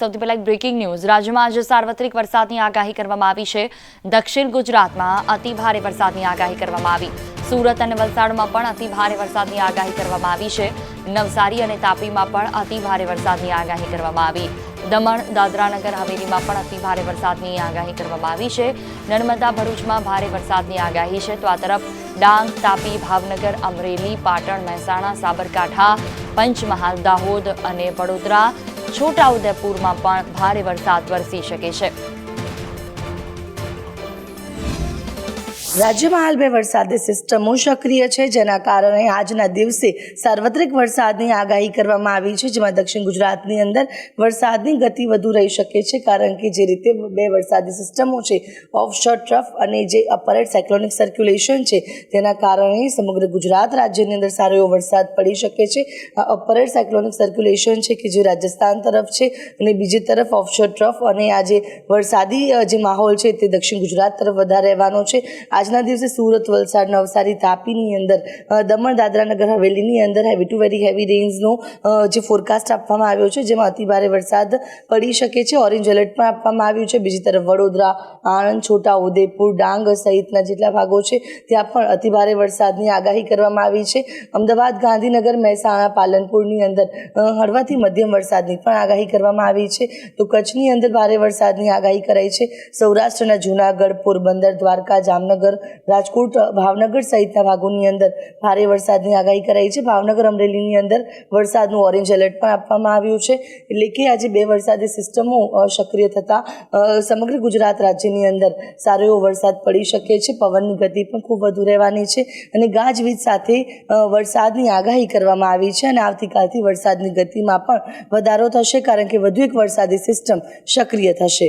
સૌથી પહેલા એક બ્રેકિંગ ન્યૂઝ રાજ્યમાં આજે સાર્વત્રિક વરસાદની આગાહી કરવામાં આવી છે. દક્ષિણ ગુજરાતમાં અતિ ભારે વરસાદની આગાહી કરવામાં આવી. સુરત અને વલસાડમાં પણ અતિ ભારે વરસાદની આગાહી કરવામાં આવી છે. નવસારી અને તાપીમાં પણ અતિ ભારે વરસાદની આગાહી કરવામાં આવી. દમણ, દાદરાનગર, હવેલીમાં પણ અતિ ભારે વરસાદની આગાહી કરવામાં આવી છે. નર્મદા, ભરૂચમાં ભારે વરસાદની આગાહી છે. તો આ તરફ ડાંગ, તાપી, ભાવનગર, અમરેલી, પાટણ, મહેસાણા, સાબરકાંઠા, પંચમહાલ, દાહોદ અને વડોદરા છોટાઉદેપુરમાં પણ ભારે વરસાદ વરસી શકે છે. રાજ્યમાં હાલ બે વરસાદી સિસ્ટમો સક્રિય છે, જેના કારણે આજના દિવસે સાર્વત્રિક વરસાદની આગાહી કરવામાં આવી છે. જેમાં દક્ષિણ ગુજરાતની અંદર વરસાદની ગતિ વધુ રહી શકે છે, કારણ કે જે રીતે બે વરસાદી સિસ્ટમો છે ઓફશોર ટ્રફ અને જે અપરેટ સાયક્લોનિક સર્ક્યુલેશન છે, તેના કારણે સમગ્ર ગુજરાત રાજ્યની અંદર સારો એવો વરસાદ પડી શકે છે. આ અપરેટ સાયક્લોનિક સર્ક્યુલેશન છે કે જે રાજસ્થાન તરફ છે અને બીજી તરફ ઓફશોર ટ્રફ અને આ જે વરસાદી જે માહોલ છે તે દક્ષિણ ગુજરાત તરફ વધારે રહેવાનો છે. આજના દિવસે સુરત, વલસાડ, નવસારી, તાપીની અંદર દમણ દમણ, દાદરાનગર, હવેલીની અંદર હેવી ટુ વેરી હેવી રેન્જનો જે ફોરકાસ્ટ આપવામાં આવ્યો છે, જેમાં અતિભારે વરસાદ પડી શકે છે. ઓરેન્જ એલર્ટ પણ આપવામાં આવ્યું છે. બીજી તરફ વડોદરા, આણંદ, છોટા ઉદેપુર ડાંગ સહિતના જેટલા ભાગો છે, ત્યાં પણ અતિભારે વરસાદની આગાહી કરવામાં આવી છે. અમદાવાદ, ગાંધીનગર, મહેસાણા, પાલનપુરની અંદર હળવાથી મધ્યમ વરસાદની પણ આગાહી કરવામાં આવી છે. તો કચ્છની અંદર ભારે વરસાદની આગાહી કરાઈ છે. સૌરાષ્ટ્રના જૂનાગઢ, પોરબંદર, દ્વારકા, જામનગર રાજકોટ, ભાવનગર સહિતના ભાગોની અંદર ભારે વરસાદની આગાહી કરાઈ છે. ભાવનગર અમરેલીની અંદર વરસાદનું ઓરેન્જ એલર્ટ પણ આપવામાં આવ્યું છે. એટલે કે આજે બે વરસાદી સિસ્ટમો સક્રિય થતાં સમગ્ર ગુજરાત રાજ્યની અંદર સારો એવો વરસાદ પડી શકે છે. પવનની ગતિ પણ ખૂબ વધુ રહેવાની છે અને ગાજવીજ સાથે વરસાદની આગાહી કરવામાં આવી છે અને આવતીકાલથી વરસાદની ગતિમાં પણ વધારો થશે કારણ કે વધુ એક વરસાદી સિસ્ટમ સક્રિય થશે.